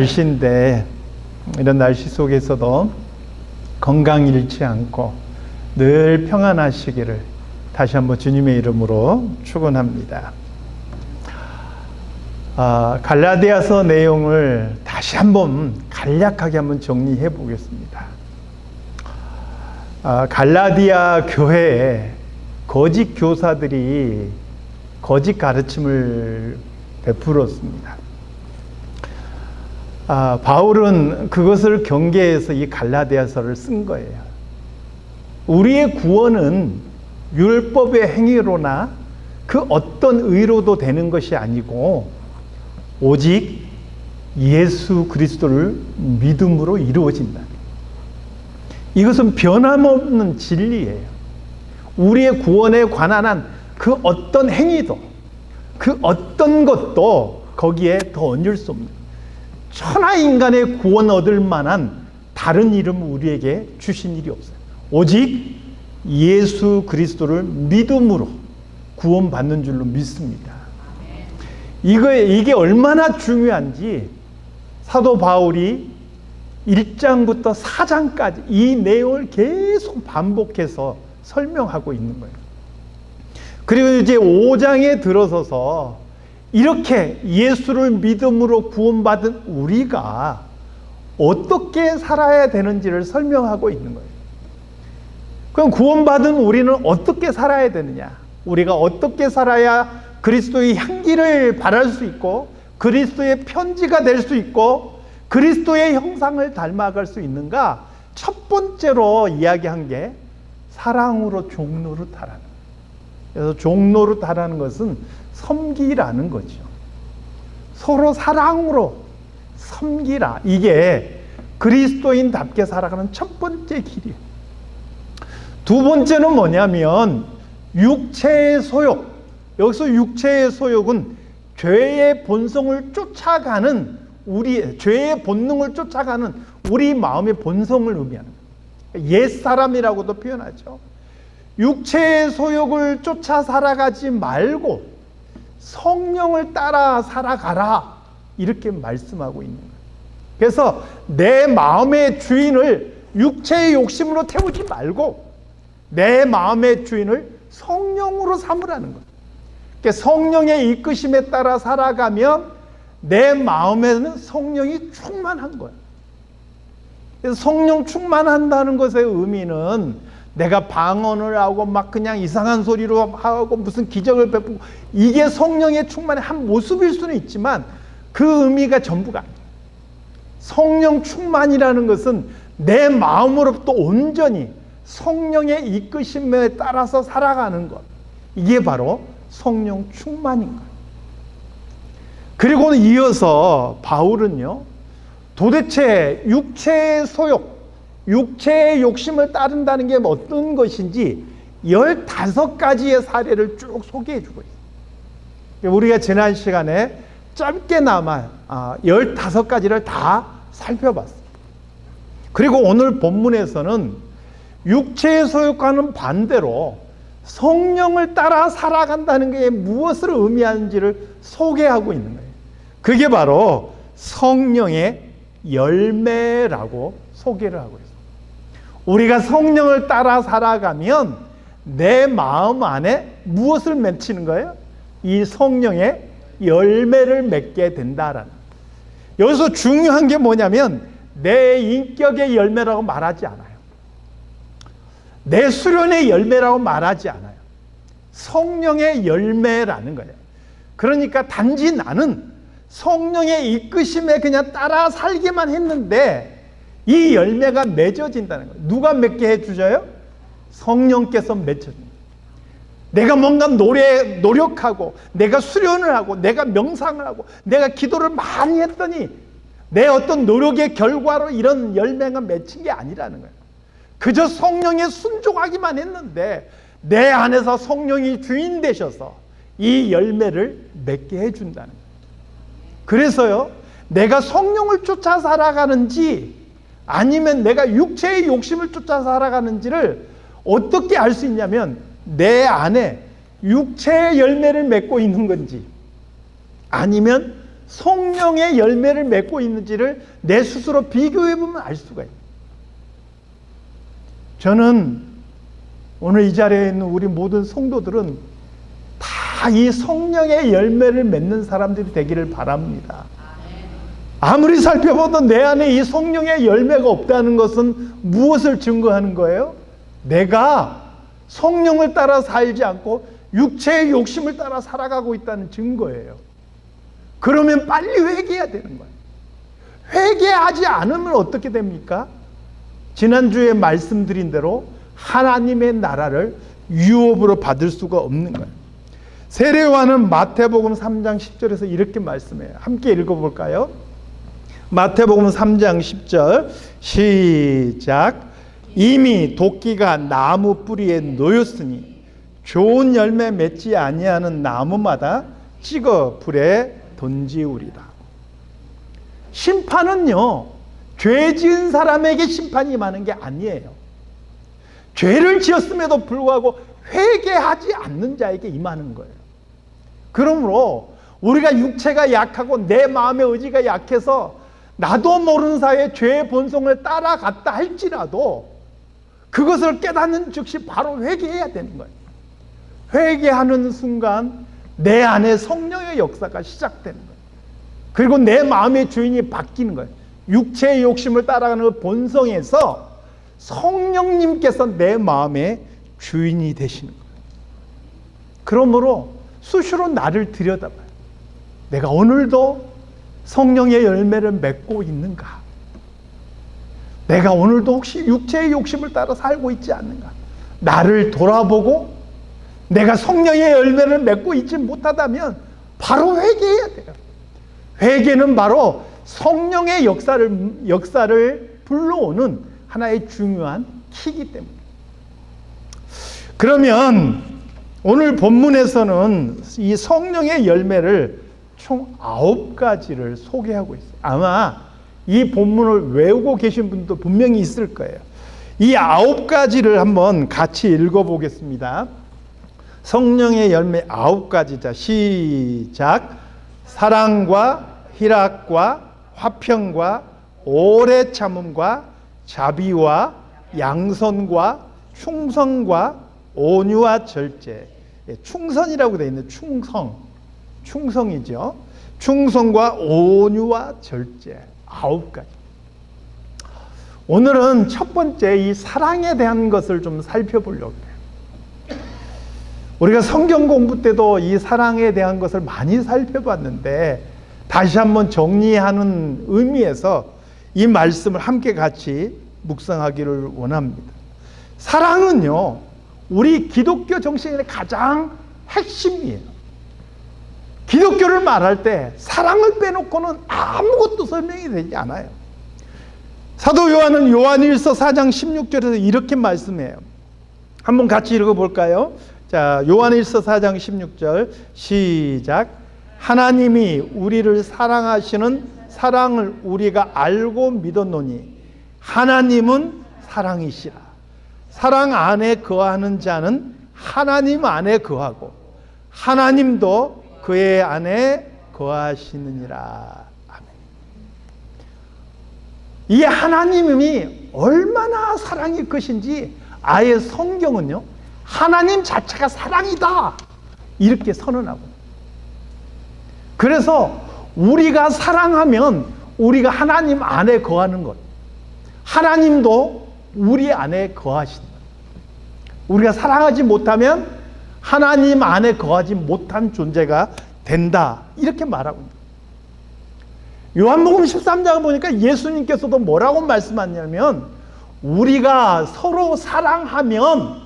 날씨인데 이런 날씨 속에서도 건강 잃지 않고 늘 평안하시기를 다시 한번 주님의 이름으로 축원합니다. 아, 갈라디아서 내용을 다시 한번 간략하게 한번 정리해 보겠습니다. 아, 갈라디아 교회에 거짓 교사들이 거짓 가르침을 베풀었습니다. 아, 바울은 그것을 경계해서 이 갈라디아서를 쓴 거예요. 우리의 구원은 율법의 행위로나 그 어떤 의로도 되는 것이 아니고 오직 예수 그리스도를 믿음으로 이루어진다. 이것은 변함없는 진리예요. 우리의 구원에 관한 한 그 어떤 행위도 그 어떤 것도 거기에 더 얹을 수 없는 천하 인간의 구원 얻을 만한 다른 이름 우리에게 주신 일이 없어요. 오직 예수 그리스도를 믿음으로 구원받는 줄로 믿습니다. 이거 이게 얼마나 중요한지 사도 바울이 1장부터 4장까지 이 내용을 계속 반복해서 설명하고 있는 거예요. 그리고 이제 5장에 들어서서 이렇게 예수를 믿음으로 구원받은 우리가 어떻게 살아야 되는지를 설명하고 있는 거예요. 그럼 구원받은 우리는 어떻게 살아야 되느냐? 우리가 어떻게 살아야 그리스도의 향기를 발할 수 있고 그리스도의 편지가 될 수 있고 그리스도의 형상을 닮아갈 수 있는가? 첫 번째로 이야기한 게 사랑으로 종노릇하라는 거예요. 그래서 종노릇하라는 것은 섬기라는 거죠. 서로 사랑으로 섬기라. 이게 그리스도인답게 살아가는 첫 번째 길이에요. 두 번째는 뭐냐면 육체의 소욕. 여기서 육체의 소욕은 죄의 본성을 쫓아가는 우리 죄의 본능을 쫓아가는 우리 마음의 본성을 의미하는. 옛 사람이라고도 표현하죠. 육체의 소욕을 쫓아 살아가지 말고 성령을 따라 살아가라. 이렇게 말씀하고 있는 거예요. 그래서 내 마음의 주인을 육체의 욕심으로 태우지 말고 내 마음의 주인을 성령으로 삼으라는 거예요. 그러니까 성령의 이끄심에 따라 살아가면 내 마음에는 성령이 충만한 거예요. 그래서 성령 충만한다는 것의 의미는 내가 방언을 하고 막 그냥 이상한 소리로 하고 무슨 기적을 베푸고 이게 성령의 충만의 한 모습일 수는 있지만 그 의미가 전부가 아니에요. 성령 충만이라는 것은 내 마음으로부터 온전히 성령의 이끄심에 따라서 살아가는 것. 이게 바로 성령 충만인 거예요. 그리고 이어서 바울은요, 도대체 육체의 소욕, 육체의 욕심을 따른다는 게 어떤 것인지 15가지의 사례를 쭉 소개해 주고 있어요. 우리가 지난 시간에 짧게나마 15가지를 다 살펴봤어요. 그리고 오늘 본문에서는 육체의 소욕과는 반대로 성령을 따라 살아간다는 게 무엇을 의미하는지를 소개하고 있는 거예요. 그게 바로 성령의 열매라고 소개를 하고 있어요. 우리가 성령을 따라 살아가면 내 마음 안에 무엇을 맺히는 거예요? 이 성령의 열매를 맺게 된다라는. 여기서 중요한 게 뭐냐면 내 인격의 열매라고 말하지 않아요. 내 수련의 열매라고 말하지 않아요. 성령의 열매라는 거예요. 그러니까 단지 나는 성령의 이끄심에 그냥 따라 살기만 했는데 이 열매가 맺어진다는 거예요. 누가 맺게 해주셔요? 성령께서 맺혀줍니다. 내가 뭔가 노래, 노력하고, 내가 수련을 하고, 내가 명상을 하고, 내가 기도를 많이 했더니, 내 어떤 노력의 결과로 이런 열매가 맺힌 게 아니라는 거예요. 그저 성령에 순종하기만 했는데, 내 안에서 성령이 주인 되셔서 이 열매를 맺게 해준다는 거예요. 그래서요, 내가 성령을 쫓아 살아가는지, 아니면 내가 육체의 욕심을 쫓아 살아가는지를 어떻게 알 수 있냐면 내 안에 육체의 열매를 맺고 있는 건지 아니면 성령의 열매를 맺고 있는지를 내 스스로 비교해 보면 알 수가 있어요. 저는 오늘 이 자리에 있는 우리 모든 성도들은 다 이 성령의 열매를 맺는 사람들이 되기를 바랍니다. 아무리 살펴봐도 내 안에 이 성령의 열매가 없다는 것은 무엇을 증거하는 거예요? 내가 성령을 따라 살지 않고 육체의 욕심을 따라 살아가고 있다는 증거예요. 그러면 빨리 회개해야 되는 거예요. 회개하지 않으면 어떻게 됩니까? 지난주에 말씀드린 대로 하나님의 나라를 유업으로 받을 수가 없는 거예요. 세례와는 마태복음 3장 10절에서 이렇게 말씀해요. 함께 읽어볼까요? 마태복음 3장 10절 시작 이미 도끼가 나무 뿌리에 놓였으니 좋은 열매 맺지 아니하는 나무마다 찍어 불에 던지우리라. 심판은요, 죄 지은 사람에게 심판이 임하는 게 아니에요. 죄를 지었음에도 불구하고 회개하지 않는 자에게 임하는 거예요. 그러므로 우리가 육체가 약하고 내 마음의 의지가 약해서 나도 모르는 사이에 죄의 본성을 따라갔다 할지라도 그것을 깨닫는 즉시 바로 회개해야 되는 거예요. 회개하는 순간 내 안에 성령의 역사가 시작되는 거예요. 그리고 내 마음의 주인이 바뀌는 거예요. 육체의 욕심을 따라가는 그 본성에서 성령님께서 내 마음의 주인이 되시는 거예요. 그러므로 수시로 나를 들여다봐요. 내가 오늘도 성령의 열매를 맺고 있는가? 내가 오늘도 혹시 육체의 욕심을 따라 살고 있지 않는가? 나를 돌아보고 내가 성령의 열매를 맺고 있지 못하다면 바로 회개해야 돼요. 회개는 바로 성령의 역사를 역사를 불러오는 하나의 중요한 키기 때문에. 그러면 오늘 본문에서는 이 성령의 열매를 총 아홉 가지를 소개하고 있어요. 아마 이 본문을 외우고 계신 분도 분명히 있을 거예요. 이 아홉 가지를 한번 같이 읽어보겠습니다. 성령의 열매 아홉 가지 자 시작. 사랑과 희락과 화평과 오래 참음과 자비와 양선과 충성과 온유와 절제. 예, 충선이라고 되어 있는 충성. 충성이죠. 충성과 온유와 절제. 아홉 가지. 오늘은 첫 번째 이 사랑에 대한 것을 좀 살펴보려고 해요. 우리가 성경 공부 때도 이 사랑에 대한 것을 많이 살펴봤는데 다시 한번 정리하는 의미에서 이 말씀을 함께 같이 묵상하기를 원합니다. 사랑은요, 우리 기독교 정신의 가장 핵심이에요. 기독교를 말할 때 사랑을 빼놓고는 아무것도 설명이 되지 않아요. 사도 요한은 요한일서 4장 16절에서 이렇게 말씀해요. 한번 같이 읽어 볼까요? 자, 요한일서 4장 16절 시작. 하나님이 우리를 사랑하시는 사랑을 우리가 알고 믿었노니 하나님은 사랑이시라. 사랑 안에 거하는 자는 하나님 안에 거하고 하나님도 그의 안에 거하시느니라. 아멘. 이 하나님이 얼마나 사랑이 것인지 아예 성경은요, 하나님 자체가 사랑이다. 이렇게 선언하고. 그래서 우리가 사랑하면 우리가 하나님 안에 거하는 것. 하나님도 우리 안에 거하신다. 우리가 사랑하지 못하면 하나님 안에 거하지 못한 존재가 된다. 이렇게 말하고. 요한복음 13장을 보니까 예수님께서도 뭐라고 말씀하냐면 우리가 서로 사랑하면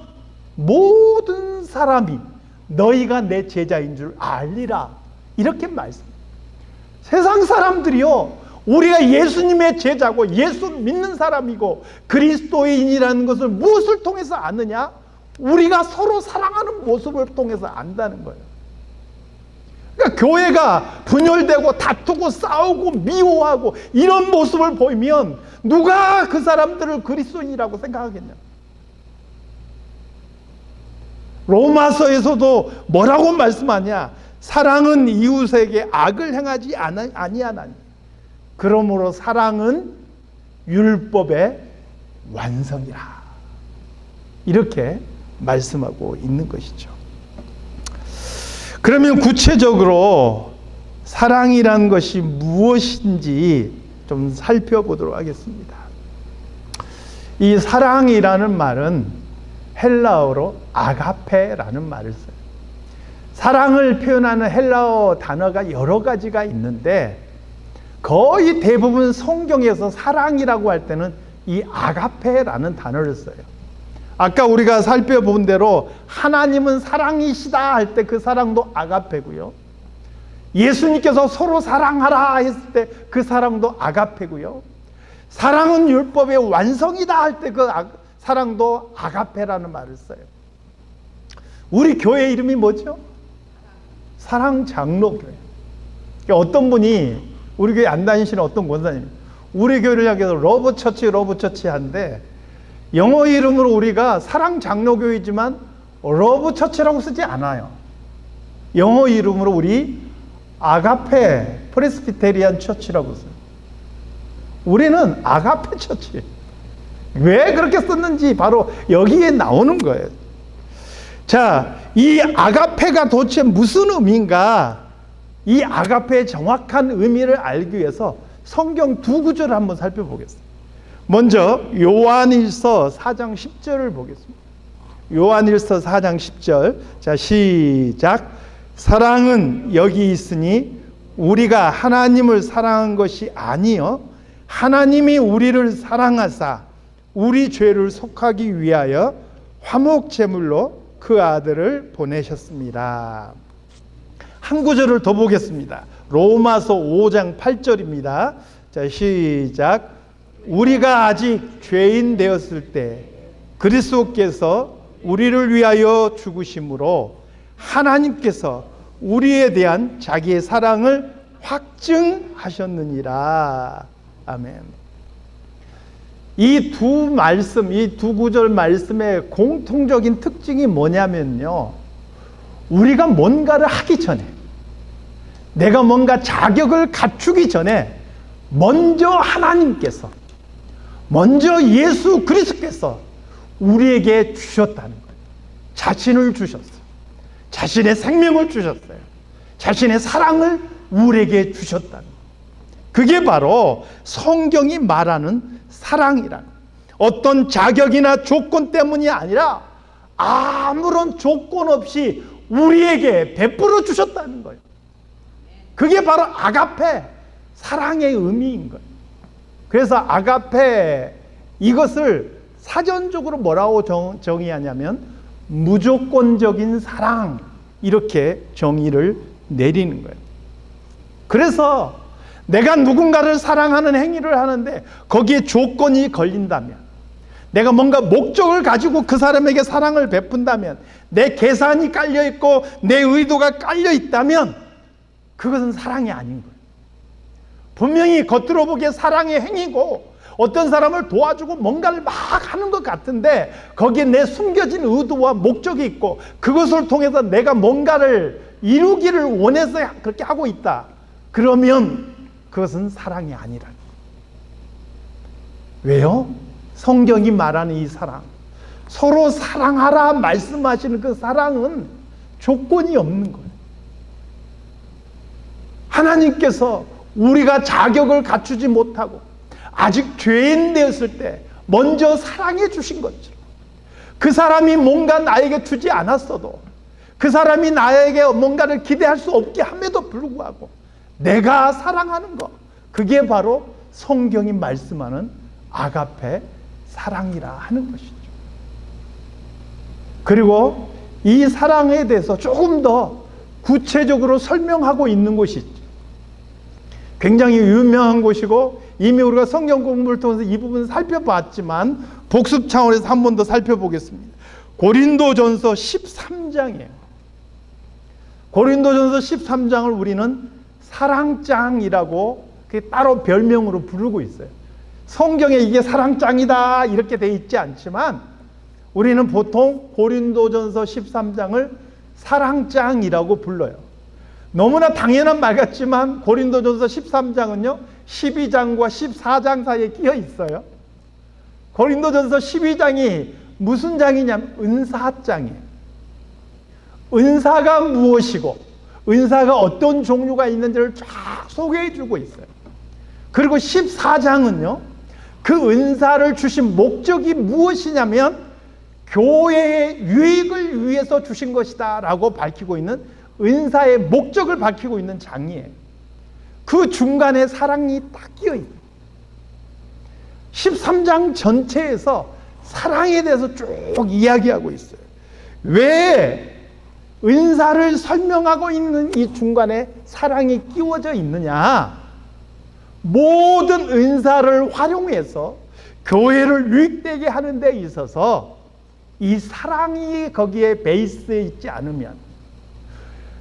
모든 사람이 너희가 내 제자인 줄 알리라. 이렇게 말씀. 세상 사람들이요. 우리가 예수님의 제자고 예수 믿는 사람이고 그리스도인이라는 것을 무엇을 통해서 아느냐? 우리가 서로 사랑하는 모습을 통해서 안다는 거예요. 그러니까 교회가 분열되고 다투고 싸우고 미워하고 이런 모습을 보이면 누가 그 사람들을 그리스도인이라고 생각하겠냐? 로마서에서도 뭐라고 말씀하냐? 사랑은 이웃에게 악을 행하지 아니- 아니하나니. 그러므로 사랑은 율법의 완성이라. 이렇게 말씀하고 있는 것이죠. 그러면 구체적으로 사랑이란 것이 무엇인지 좀 살펴보도록 하겠습니다. 이 사랑이라는 말은 헬라어로 아가페라는 말을 써요. 사랑을 표현하는 헬라어 단어가 여러 가지가 있는데 거의 대부분 성경에서 사랑이라고 할 때는 이 아가페라는 단어를 써요. 아까 우리가 살펴본 대로 하나님은 사랑이시다 할 때 그 사랑도 아가페고요. 예수님께서 서로 사랑하라 했을 때 그 사랑도 아가페고요. 사랑은 율법의 완성이다 할 때 그 사랑도 아가페라는 말을 써요. 우리 교회 이름이 뭐죠? 사랑 장로교회. 어떤 분이 우리 교회 안 다니시는 어떤 권사님, 우리 교회를 향해서 러브 처치, 러브 처치 한데 영어 이름으로 우리가 사랑 장로교회지만 러브 처치라고 쓰지 않아요. 영어 이름으로 우리 아가페 프레스비테리안 처치라고 써요. 우리는 아가페 처치. 왜 그렇게 썼는지 바로 여기에 나오는 거예요. 자, 이 아가페가 도대체 무슨 의미인가? 이 아가페의 정확한 의미를 알기 위해서 성경 두 구절을 한번 살펴보겠습니다. 먼저 요한일서 4장 10절을 보겠습니다. 요한일서 4장 10절. 자, 시작. 사랑은 여기 있으니 우리가 하나님을 사랑한 것이 아니요 하나님이 우리를 사랑하사 우리 죄를 속하기 위하여 화목 제물로 그 아들을 보내셨습니다. 한 구절을 더 보겠습니다. 로마서 5장 8절입니다. 자, 시작. 우리가 아직 죄인 되었을 때 그리스도께서 우리를 위하여 죽으심으로 하나님께서 우리에 대한 자기의 사랑을 확증하셨느니라. 아멘. 이 두 말씀, 이 두 구절 말씀의 공통적인 특징이 뭐냐면요. 우리가 뭔가를 하기 전에, 내가 뭔가 자격을 갖추기 전에, 먼저 하나님께서, 먼저 예수 그리스도께서 우리에게 주셨다는 거예요. 자신을 주셨어요. 자신의 생명을 주셨어요. 자신의 사랑을 우리에게 주셨다는 거예요. 그게 바로 성경이 말하는 사랑이라는 어떤 자격이나 조건 때문이 아니라 아무런 조건 없이 우리에게 베풀어 주셨다는 거예요. 그게 바로 아가페 사랑의 의미인 거예요. 그래서 아가페 이것을 사전적으로 뭐라고 정, 정의하냐면 무조건적인 사랑 이렇게 정의를 내리는 거예요. 그래서 내가 누군가를 사랑하는 행위를 하는데 거기에 조건이 걸린다면 내가 뭔가 목적을 가지고 그 사람에게 사랑을 베푼다면 내 계산이 깔려 있고 내 의도가 깔려 있다면 그것은 사랑이 아닌 거예요. 분명히 겉으로 보기에 사랑의 행위고 어떤 사람을 도와주고 뭔가를 막 하는 것 같은데 거기에 내 숨겨진 의도와 목적이 있고 그것을 통해서 내가 뭔가를 이루기를 원해서 그렇게 하고 있다. 그러면 그것은 사랑이 아니라. 왜요? 성경이 말하는 이 사랑. 서로 사랑하라 말씀하시는 그 사랑은 조건이 없는 거예요. 하나님께서 우리가 자격을 갖추지 못하고 아직 죄인 되었을 때 먼저 사랑해 주신 것처럼 그 사람이 뭔가 나에게 주지 않았어도 그 사람이 나에게 뭔가를 기대할 수 없게 함에도 불구하고 내가 사랑하는 것 그게 바로 성경이 말씀하는 아가페 사랑이라 하는 것이죠. 그리고 이 사랑에 대해서 조금 더 구체적으로 설명하고 있는 곳이 있죠. 굉장히 유명한 곳이고 이미 우리가 성경 공부를 통해서 이 부분을 살펴봤지만 복습 차원에서 한 번 더 살펴보겠습니다. 고린도전서 13장이에요. 고린도전서 13장을 우리는 사랑장이라고 따로 별명으로 부르고 있어요. 성경에 이게 사랑장이다 이렇게 돼 있지 않지만 우리는 보통 고린도전서 13장을 사랑장이라고 불러요. 너무나 당연한 말 같지만 고린도전서 13장은요. 12장과 14장 사이에 끼어 있어요. 고린도전서 12장이 무슨 장이냐면 은사장이에요. 은사가 무엇이고 은사가 어떤 종류가 있는지를 쫙 소개해 주고 있어요. 그리고 14장은요. 그 은사를 주신 목적이 무엇이냐면 교회의 유익을 위해서 주신 것이다라고 밝히고 있는 은사의 목적을 밝히고 있는 장이에요. 그 중간에 사랑이 딱 끼어 있어요. 13장 전체에서 사랑에 대해서 쭉 이야기하고 있어요. 왜 은사를 설명하고 있는 이 중간에 사랑이 끼워져 있느냐? 모든 은사를 활용해서 교회를 유익되게 하는 데 있어서 이 사랑이 거기에 베이스에 있지 않으면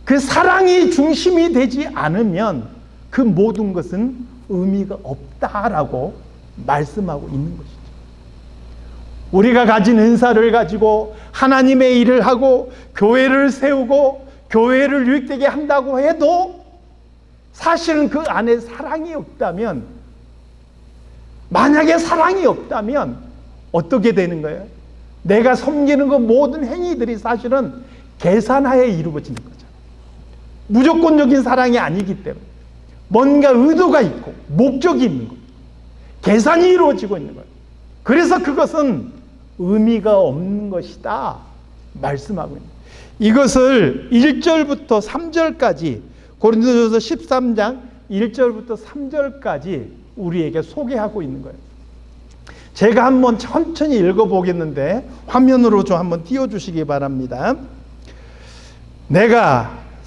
그 사랑이 중심이 되지 않으면 그 모든 것은 의미가 없다라고 말씀하고 있는 것이죠. 우리가 가진 은사를 가지고 하나님의 일을 하고 교회를 세우고 교회를 유익되게 한다고 해도 사실은 그 안에 사랑이 없다면 만약에 사랑이 없다면 어떻게 되는 거예요? 내가 섬기는 그 모든 행위들이 사실은 계산하에 이루어지는 거죠. 무조건적인 사랑이 아니기 때문에 뭔가 의도가 있고 목적이 있는 거예요. 계산이 이루어지고 있는 거예요. 그래서 그것은 의미가 없는 것이다. 말씀하고 있는 이것을 1절부터 3절까지 고린도전서 13장 1절부터 3절까지 우리에게 소개하고 있는 거예요. 제가 한번 천천히 읽어 보겠는데 화면으로 좀 한번 띄워 주시기 바랍니다. 내가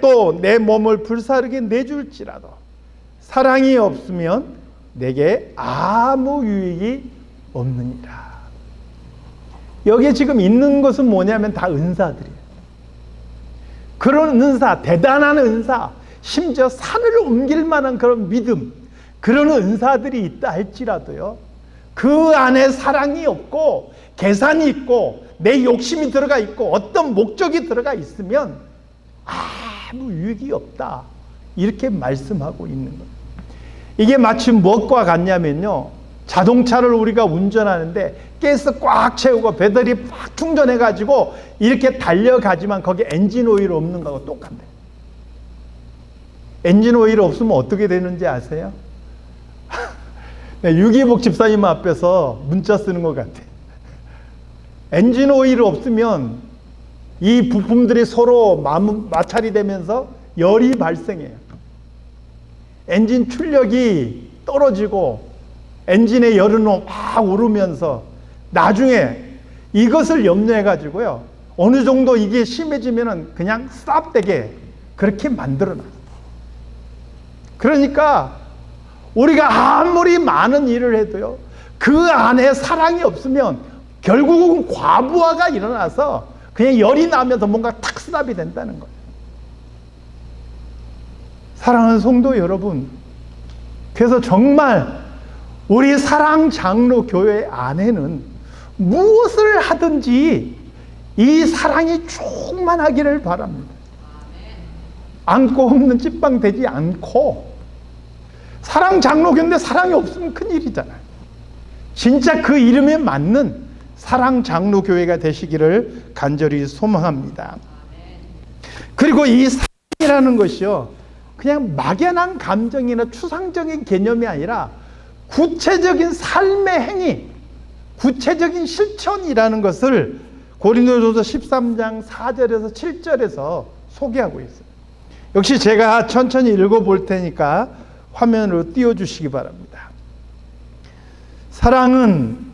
또 내 몸을 불사르게 내줄지라도 사랑이 없으면 내게 아무 유익이 없느니라. 여기에 지금 있는 것은 뭐냐면 다 은사들이에요. 그런 은사, 대단한 은사, 심지어 산을 옮길 만한 그런 믿음, 그런 은사들이 있다 할지라도요. 그 안에 사랑이 없고 계산이 있고 내 욕심이 들어가 있고 어떤 목적이 들어가 있으면 아무 유익이 없다. 이렇게 말씀하고 있는 거예요. 이게 마치 무엇과 같냐면요. 자동차를 우리가 운전하는데 가스 꽉 채우고 배터리 팍 충전해 가지고 이렇게 달려가지만 거기 엔진 오일 없는 거하고 똑같네. 엔진 오일 없으면 어떻게 되는지 아세요? 네, 유기복 집사님 앞에서 문자 쓰는 것 같아. 엔진 오일 없으면 이 부품들이 서로 마찰이 되면서 열이 발생해요. 엔진 출력이 떨어지고 엔진의 열은 확 오르면서 나중에 이것을 염려해 가지고요. 어느 정도 이게 심해지면은 그냥 스탑되게 그렇게 만들어 놔. 그러니까 우리가 아무리 많은 일을 해도요. 그 안에 사랑이 없으면 결국은 과부하가 일어나서 그냥 열이 나면서 뭔가 탁 스탑이 된다는 거예요. 사랑하는 성도 여러분. 그래서 정말 우리 사랑 장로 교회 안에는 무엇을 하든지 이 사랑이 충만하기를 바랍니다. 안고 없는 찐빵 되지 않고 사랑 장로교인데 사랑이 없으면 큰일이잖아요. 진짜 그 이름에 맞는 사랑 장로 교회가 되시기를 간절히 소망합니다. 그리고 이 사랑이라는 것이요. 그냥 막연한 감정이나 추상적인 개념이 아니라 구체적인 삶의 행위, 구체적인 실천이라는 것을 고린도전서 13장 4절에서 7절에서 소개하고 있어요. 역시 제가 천천히 읽어 볼 테니까 화면으로 띄워 주시기 바랍니다. 사랑은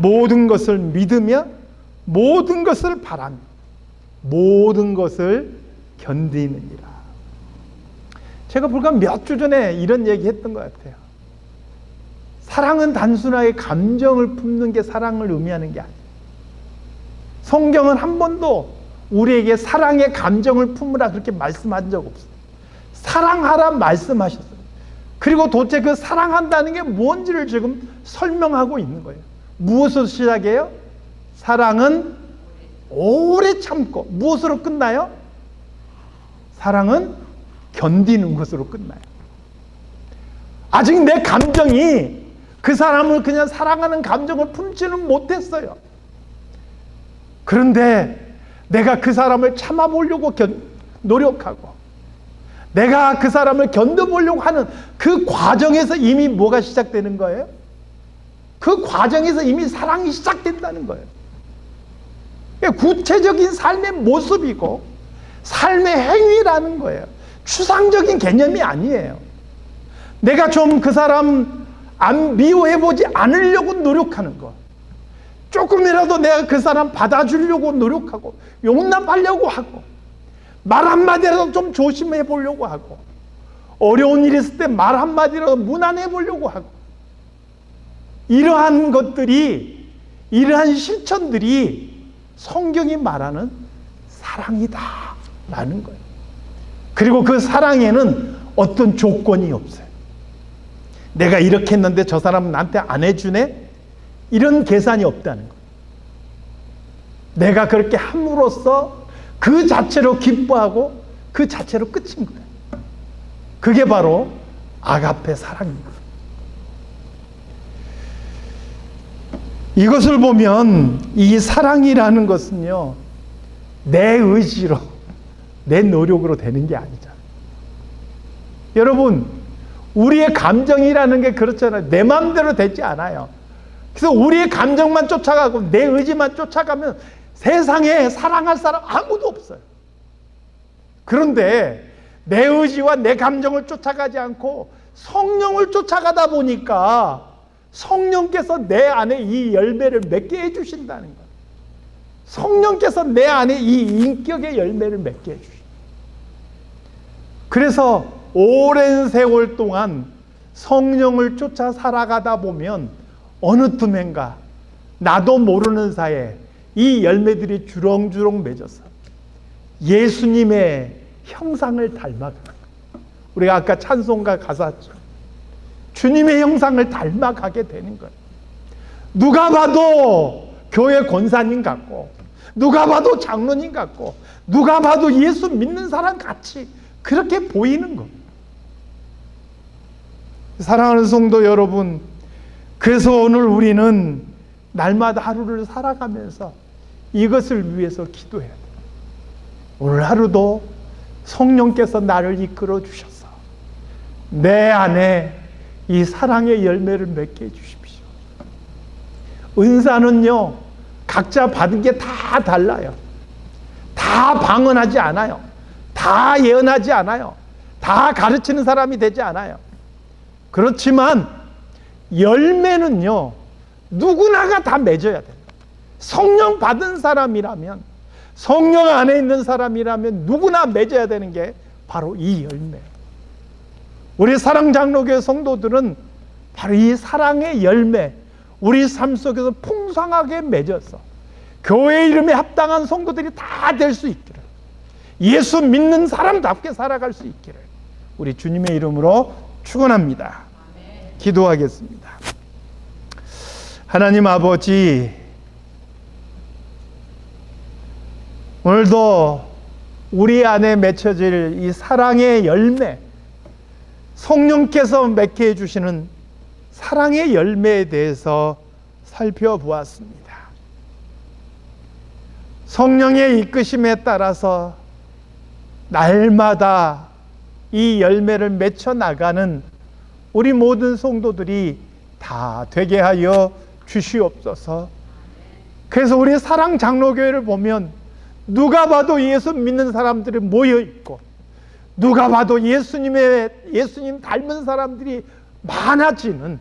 모든 것을 믿으며 모든 것을 바라며 모든 것을 견디느니라. 제가 불과 몇 주 전에 이런 얘기 했던 것 같아요. 사랑은 단순하게 감정을 품는 게 사랑을 의미하는 게 아니에요. 성경은 한 번도 우리에게 사랑의 감정을 품으라 그렇게 말씀한 적 없어요. 사랑하라 말씀하셨어요. 그리고 도대체 그 사랑한다는 게 뭔지를 지금 설명하고 있는 거예요. 무엇으로 시작해요? 사랑은 오래 참고 무엇으로 끝나요? 사랑은 견디는 것으로 끝나요. 아직 내 감정이 그 사람을 그냥 사랑하는 감정을 품지는 못했어요. 그런데 내가 그 사람을 참아보려고 견, 노력하고 내가 그 사람을 견뎌보려고 하는 그 과정에서 이미 뭐가 시작되는 거예요? 그 과정에서 이미 사랑이 시작된다는 거예요. 구체적인 삶의 모습이고 삶의 행위라는 거예요. 추상적인 개념이 아니에요. 내가 좀 그 사람 안 미워해보지 않으려고 노력하는 것. 조금이라도 내가 그 사람 받아주려고 노력하고 용납하려고 하고 말 한마디라도 좀 조심해 보려고 하고 어려운 일 있을 때 말 한마디라도 무난해 보려고 하고 이러한 것들이 이러한 실천들이 성경이 말하는 사랑이다 라는 거예요. 그리고 그 사랑에는 어떤 조건이 없어요. 내가 이렇게 했는데 저 사람은 나한테 안 해주네? 이런 계산이 없다는 거예요. 내가 그렇게 함으로써 그 자체로 기뻐하고 그 자체로 끝인 거예요. 그게 바로 아가페 사랑입니다. 이것을 보면 이 사랑이라는 것은요, 내 의지로, 내 노력으로 되는 게 아니잖아요. 여러분, 우리의 감정이라는 게 그렇잖아요. 내 마음대로 되지 않아요. 그래서 우리의 감정만 쫓아가고 내 의지만 쫓아가면 세상에 사랑할 사람 아무도 없어요. 그런데 내 의지와 내 감정을 쫓아가지 않고 성령을 쫓아가다 보니까 성령께서 내 안에 이 열매를 맺게 해주신다는 거예요. 성령께서 내 안에 이 인격의 열매를 맺게 해주신 그래서 오랜 세월 동안 성령을 쫓아 살아가다 보면 어느 틈엔가 나도 모르는 사이에 이 열매들이 주렁주렁 맺어서 예수님의 형상을 닮아가는 우리가 아까 찬송가 가사죠. 주님의 형상을 닮아가게 되는 거예요. 누가 봐도 교회 권사님 같고, 누가 봐도 장로님 같고, 누가 봐도 예수 믿는 사람 같이 그렇게 보이는 거. 사랑하는 성도 여러분, 그래서 오늘 우리는 날마다 하루를 살아가면서 이것을 위해서 기도해야 돼요. 오늘 하루도 성령께서 나를 이끌어 주셔서 내 안에 이 사랑의 열매를 맺게 해주십시오. 은사는요, 각자 받은 게 다 달라요. 다 방언하지 않아요. 다 예언하지 않아요. 다 가르치는 사람이 되지 않아요. 그렇지만 열매는요, 누구나가 다 맺어야 돼요. 성령 받은 사람이라면, 성령 안에 있는 사람이라면 누구나 맺어야 되는 게 바로 이 열매. 우리 사랑 장로교회 성도들은 바로 이 사랑의 열매, 우리 삶 속에서 풍성하게 맺어서 교회 이름에 합당한 성도들이 다 될 수 있기를, 예수 믿는 사람답게 살아갈 수 있기를, 우리 주님의 이름으로 축원합니다. 기도하겠습니다. 하나님 아버지, 오늘도 우리 안에 맺혀질 이 사랑의 열매, 성령께서 맺게 해주시는 사랑의 열매에 대해서 살펴보았습니다. 성령의 이끄심에 따라서 날마다 이 열매를 맺혀 나가는 우리 모든 성도들이 다 되게 하여 주시옵소서. 그래서 우리 사랑 장로교회를 보면 누가 봐도 예수 믿는 사람들이 모여 있고 누가 봐도 예수님의 예수님 닮은 사람들이 많아지는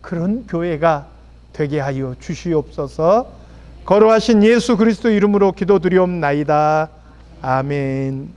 그런 교회가 되게 하여 주시옵소서. 거룩하신 예수 그리스도 이름으로 기도드리옵나이다. 아멘.